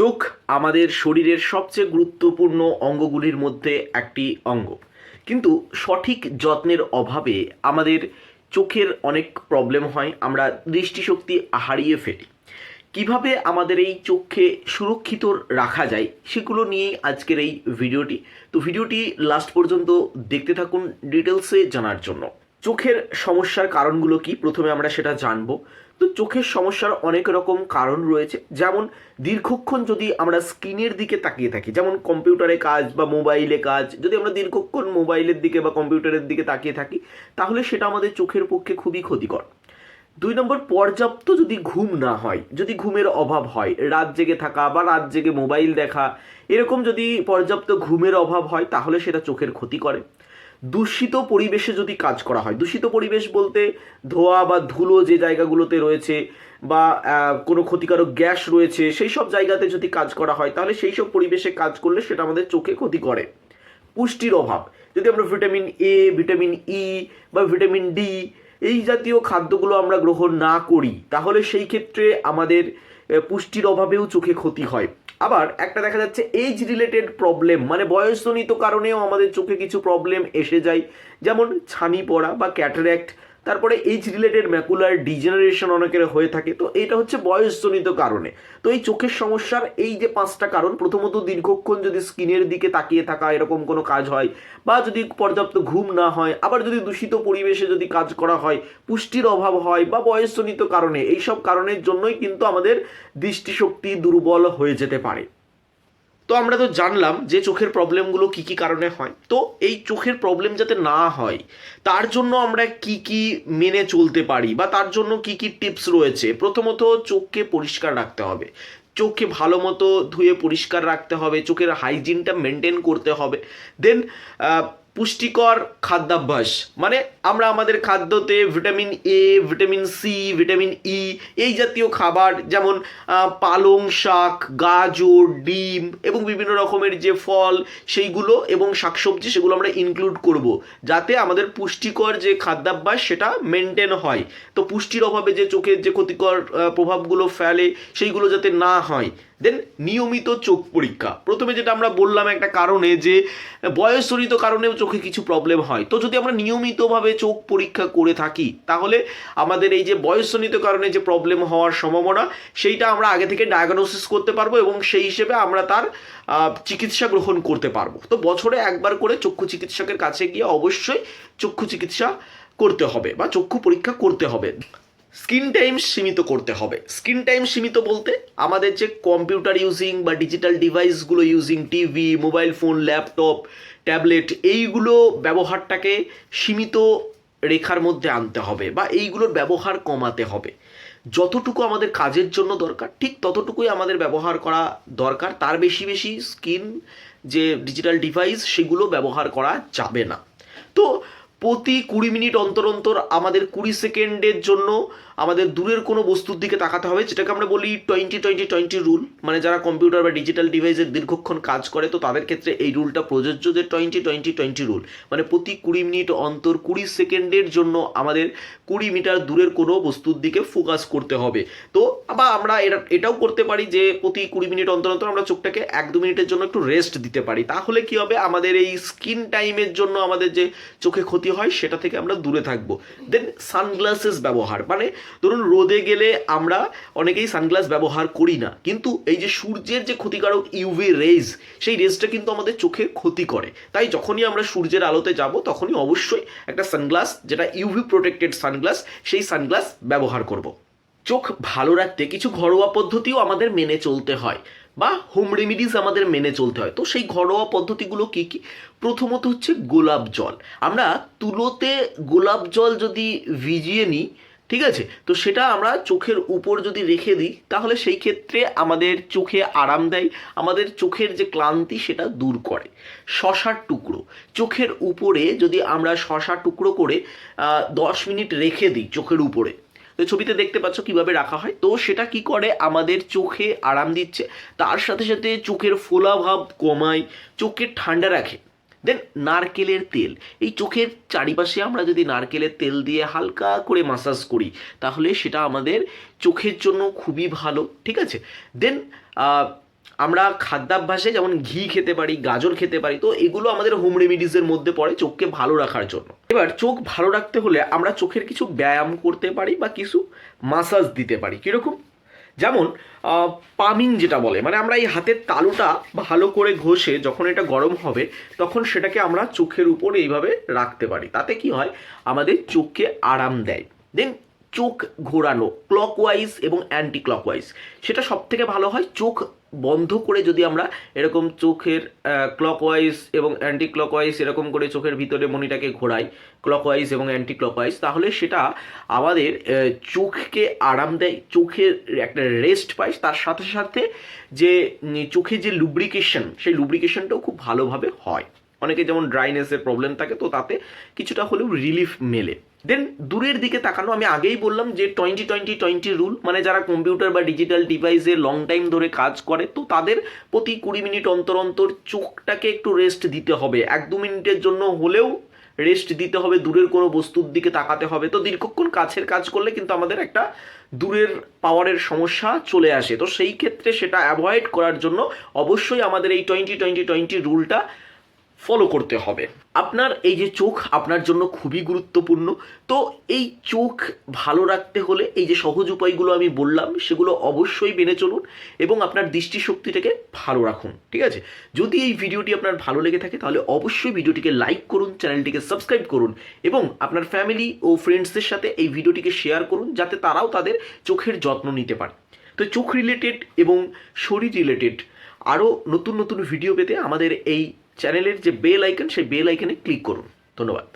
চোখ আমাদের শরীরের সবচেয়ে গুরুত্বপূর্ণ অঙ্গগুলির মধ্যে একটি অঙ্গ। কিন্তু সঠিক যত্নের অভাবে আমাদের চোখের অনেক প্রবলেম হয়, আমরা দৃষ্টিশক্তি হারিয়ে ফেলি। কীভাবে আমাদের এই চোখকে সুরক্ষিত রাখা যায় সেগুলো নিয়েই আজকের এই ভিডিওটি। তো ভিডিওটি লাস্ট পর্যন্ত দেখতে থাকুন ডিটেলসে জানার জন্য। চোখের সমস্যার কারণগুলো কি? প্রথমে আমরা সেটা জানব। তো চোখের সমস্যার অনেক রকম কারণ রয়েছে। যেমন দীর্ঘক্ষণ যদি আমরা স্ক্রিনের দিকে তাকিয়ে থাকি, যেমন কম্পিউটারে কাজ বা মোবাইলে কাজ, যদি আমরা দীর্ঘক্ষণ মোবাইলের দিকে বা কম্পিউটারের দিকে তাকিয়ে থাকি, তাহলে সেটা আমাদের চোখের পক্ষে খুবই ক্ষতিকর। দুই নম্বর, পর্যাপ্ত যদি ঘুম না হয়, যদি ঘুমের অভাব হয়, রাত জেগে থাকা বা রাত জেগে মোবাইল দেখা, এরকম যদি পর্যাপ্ত ঘুমের অভাব হয়, তাহলে সেটা চোখের ক্ষতি করে। দূষিত পরিবেশে যদি কাজ করা হয়, দূষিত পরিবেশ বলতে ধোয়া বা ধুলো যে জায়গাগুলোতে রয়েছে বা কোনো ক্ষতিকারক গ্যাস রয়েছে, সেই সব জায়গাতে যদি কাজ করা হয়, তাহলে সেই সব পরিবেশে কাজ করলে সেটা আমাদের চোখে ক্ষতি করে। পুষ্টির অভাব। যদি আমরা ভিটামিন এ ভিটামিন ই বা ভিটামিন ডি এই জাতীয় খাদ্যগুলো আমরা গ্রহণ না করি, তাহলে সেই ক্ষেত্রে আমাদের পুষ্টির অভাবেও চোখে ক্ষতি হয়। আবার একটা দেখা যাচ্ছে এজ রিলেটেড প্রবলেম মানে বয়সজনিত কারণেও আমাদের চোখে কিছু প্রবলেম এসে যায়। যেমন ছানি পড়া বা ক্যাটারাক্ট তারপরে এজ রিলেটেড ম্যাকুলার ডিজেনারেশন অনেকের হয়ে থাকে, তো এটা হচ্ছে বয়সজনিত কারণে। তো এই চোখের সমস্যার এই যে পাঁচটা কারণ, প্রথমত দীর্ঘক্ষণ যদি স্কিনের দিকে তাকিয়ে থাকা এরকম কোনো কাজ হয়, বা যদি পর্যাপ্ত ঘুম না হয়, আবার যদি দূষিত পরিবেশে যদি কাজ করা হয়, পুষ্টির অভাব হয়, বা বয়সজনিত কারণে এই সব কারণের জন্যই কিন্তু আমাদের দৃষ্টিশক্তি দুর্বল হয়ে যেতে পারে। তো আমরা তো জানলাম যে চোখের প্রবলেমগুলো কী কী কারণে হয়। তো এই চোখের প্রবলেম যাতে না হয়, তার জন্য আমরা কি কি মেনে চলতে পারি বা তার জন্য কি কি টিপস রয়েছে, প্রথমত চোখকে পরিষ্কার রাখতে হবে। চোখকে ভালো মতো ধুয়ে পরিষ্কার রাখতে হবে, চোখের হাইজিনটা মেনটেন করতে হবে। দেন পুষ্টিকর খাদ্যাভ্যাস। মানে আমরা আমাদের খাদ্যতে vitamin A vitamin C vitamin E এই জাতীয় খাবার যেমন পালং শাক, গাজর, ডিম এবং বিভিন্ন রকমের যে ফল সেইগুলো এবং শাকসবজি সেগুলো আমরা ইনক্লুড করব। যাতে আমাদের পুষ্টিকর যে খাদ্যাভ্যাস সেটা মেনটেন হয়। তো পুষ্টির অভাবে যে চোখের যে ক্ষতিকর প্রভাবগুলো ফেলে সেইগুলো যাতে না হয়। দেন নিয়মিত চোখ পরীক্ষা। প্রথমে যেটা আমরা বললাম একটা কারণে যে, বয়সজনিত কারণেও চোখে কিছু প্রবলেম হয়। তো যদি আমরা নিয়মিতভাবে চোখ পরীক্ষা করে থাকি, তাহলে আমাদের এই যে বয়সজনিত কারণে যে প্রবলেম হওয়ার সম্ভাবনা, সেইটা আমরা আগে থেকে ডায়াগনোসিস করতে পারব এবং সেই হিসেবে আমরা তার চিকিৎসা গ্রহণ করতে পারব। তো বছরে একবার করে চক্ষু চিকিৎসকের কাছে গিয়ে অবশ্যই চক্ষু চিকিৎসা করতে হবে বা চক্ষু পরীক্ষা করতে হবে। স্ক্রিন টাইম সীমিত করতে হবে। স্ক্রিন টাইম সীমিত বলতে আমাদের যে কম্পিউটার ইউজিং বা ডিজিটাল ডিভাইসগুলো using, TV, mobile phone, laptop, tablet, এইগুলো ব্যবহারটাকে সীমিত রেখার মধ্যে আনতে হবে বা এইগুলোর ব্যবহার কমাতে হবে। যতটুকু আমাদের কাজের জন্য দরকার, ঠিক ততটুকুই আমাদের ব্যবহার করা দরকার। তার বেশি বেশি স্ক্রিন যে ডিজিটাল ডিভাইস, সেগুলো ব্যবহার করা যাবে না। তো প্রতি কুড়ি মিনিট অন্তর অন্তর আমাদের কুড়ি সেকেন্ডের জন্য আমাদের দূরের কোনো বস্তুর দিকে তাকাতে হবে, যেটাকে আমরা বলি টোয়েন্টি টোয়েন্টি টোয়েন্টি রুল মানে যারা কম্পিউটার বা ডিজিটাল ডিভাইসের দীর্ঘক্ষণ কাজ করে, তো তাদের ক্ষেত্রে এই রুলটা প্রযোজ্য যে টোয়েন্টি টোয়েন্টি টোয়েন্টি রুল মানে প্রতি কুড়ি মিনিট অন্তর কুড়ি সেকেন্ডের জন্য আমাদের কুড়ি মিটার দূরের কোনো বস্তুর দিকে ফোকাস করতে হবে। তো বা আমরা এটা এটাও করতে পারি যে প্রতি কুড়ি মিনিট অন্তর অন্তর আমরা চোখটাকে এক দু মিনিটের জন্য একটু রেস্ট দিতে পারি। তাহলে কি হবে? আমাদের এই স্কিন টাইমের জন্য আমাদের যে চোখে ক্ষতি হয় সেটা থেকে আমরা দূরে থাকব। দেন সানগ্লাসেস ব্যবহার মানে ধরুন রোদে গেলে আমরা অনেকেই সানগ্লাস ব্যবহার করি না, কিন্তু এই যে সূর্যের যে ক্ষতিকারক ইউভি রেজ সেই রেজটা কিন্তু আমাদের চোখে ক্ষতি করে। তাই যখনই আমরা সূর্যের আলোতে যাব, তখনই অবশ্যই একটা সানগ্লাস যেটা ইউভি প্রোটেক্টেড সানগ্লাস সেই সানগ্লাস ব্যবহার করব। চোখ ভালো রাখতে কিছু ঘরোয়া পদ্ধতিও আমাদের মেনে চলতে হয়। বা হোম রেমিডিস আমাদের মেনে চলতে হয়। তো সেই ঘরোয়া পদ্ধতিগুলো কি কি? প্রথমত হচ্ছে গোলাপ জল। আমরা তুলোতে গোলাপ জল যদি ভিজিয়ে নিই, ঠিক আছে? তো সেটা আমরা চোখের উপর যদি রেখে দিই, তাহলে সেই ক্ষেত্রে আমাদের চোখে আরাম দেয়, আমাদের চোখের যে ক্লান্তি সেটা দূর করে। শশার টুকরো। চোখের উপরে যদি আমরা শশা টুকরো করে দশ মিনিট রেখে দিই চোখের উপরে তো ছবিতে দেখতে পাচ্ছ কীভাবে রাখা হয়। তো সেটা কি করে? আমাদের চোখে আরাম দিচ্ছে, তার সাথে সাথে চোখের ফোলাভাব কমায়, চোখকে ঠান্ডা রাখে। দেন নারকেলের তেল। এই চোখের চারিপাশে আমরা যদি নারকেলের তেল দিয়ে হালকা করে মাসাজ করি, তাহলে সেটা আমাদের চোখের জন্য খুবই ভালো, ঠিক আছে? দেন আমরা খাদ্যাভ্যাসে যেমন ঘি খেতে পারি, গাজর খেতে পারি, তো এগুলো আমাদের হোম রেমিডিসের মধ্যে পড়ে চোখকে ভালো রাখার জন্য। এবার চোখ ভালো রাখতে হলে আমরা চোখের কিছু ব্যায়াম করতে পারি বা কিছু মাসাজ দিতে পারি। কীরকম? যেমন পামিং যেটা বলে মানে আমরা এই হাতের তালুটা ভালো করে ঘষে যখন এটা গরম হবে, তখন সেটাকে আমরা চোখের উপর এইভাবে রাখতে পারি। তাতে কি হয়? আমাদের চোখকে আরাম দেয়। দেন চোখ ঘোরানো ক্লকওয়াইজ এবং অ্যান্টি ক্লকওয়াইজ সেটা সব থেকে ভালো হয়। চোখ বন্ধ করে যদি আমরা এরকম চোখের ক্লকওয়াইজ এবং অ্যান্টি ক্লকওয়াইজ এরকম করে চোখের ভিতরে মনিটাকে ঘোরাই ক্লকওয়াইজ এবং অ্যান্টি ক্লকওয়াইজ তাহলে সেটা আমাদের চোখকে আরাম দেয়, চোখের একটা রেস্ট পাই তার সাথে সাথে যে চোখে যে লুব্রিকেশন সেই লুব্রিকেশনটাও খুব ভালোভাবে হয়। অনেকে যেমন ড্রাইনেসের প্রবলেম থাকে, তো তাতে কিছুটা হলেও রিলিফ মেলে। দেন দূরের দিকে তাকানো, আমি আগেই বললাম যে টোয়েন্টি টোয়েন্টি টোয়েন্টি রুল মানে যারা কম্পিউটার বা ডিজিটাল ডিভাইসে লং টাইম ধরে কাজ করে, তো তাদের প্রতি কুড়ি মিনিট অন্তর অন্তর চোখটাকে একটু রেস্ট দিতে হবে। এক দু মিনিটের জন্য হলেও রেস্ট দিতে হবে, দূরের কোনো বস্তুর দিকে তাকাতে হবে। তো দীর্ঘক্ষণ কাছের কাজ করলে কিন্তু আমাদের একটা দূরের পাওয়ারের সমস্যা চলে আসে। তো সেই ক্ষেত্রে সেটা অ্যাভয়েড করার জন্য অবশ্যই আমাদের এই টোয়েন্টি টোয়েন্টি টোয়েন্টি রুলটা ফলো করতে হবে। আপনার এই যে চোখ আপনার জন্য খুবই গুরুত্বপূর্ণ। তো এই চোখ ভালো রাখতে হলে এই যে সহজ উপায়গুলো আমি বললাম, সেগুলো অবশ্যই মেনে চলুন এবং আপনার দৃষ্টিশক্তিটাকে ভালো রাখুন, ঠিক আছে? যদি এই ভিডিওটি আপনার ভালো লেগে থাকে, তাহলে অবশ্যই ভিডিওটিকে লাইক করুন, চ্যানেলটিকে সাবস্ক্রাইব করুন এবং আপনার ফ্যামিলি ও ফ্রেন্ডসদের সাথে এই ভিডিওটিকে শেয়ার করুন, যাতে তারাও তাদের চোখের যত্ন নিতে পারে। তো চোখ রিলেটেড এবং শরীর রিলেটেড আরও নতুন নতুন ভিডিও পেতে আমাদের এই চ্যানেলের যে বেল আইকন সেই বেল আইকনে ক্লিক করুন। ধন্যবাদ।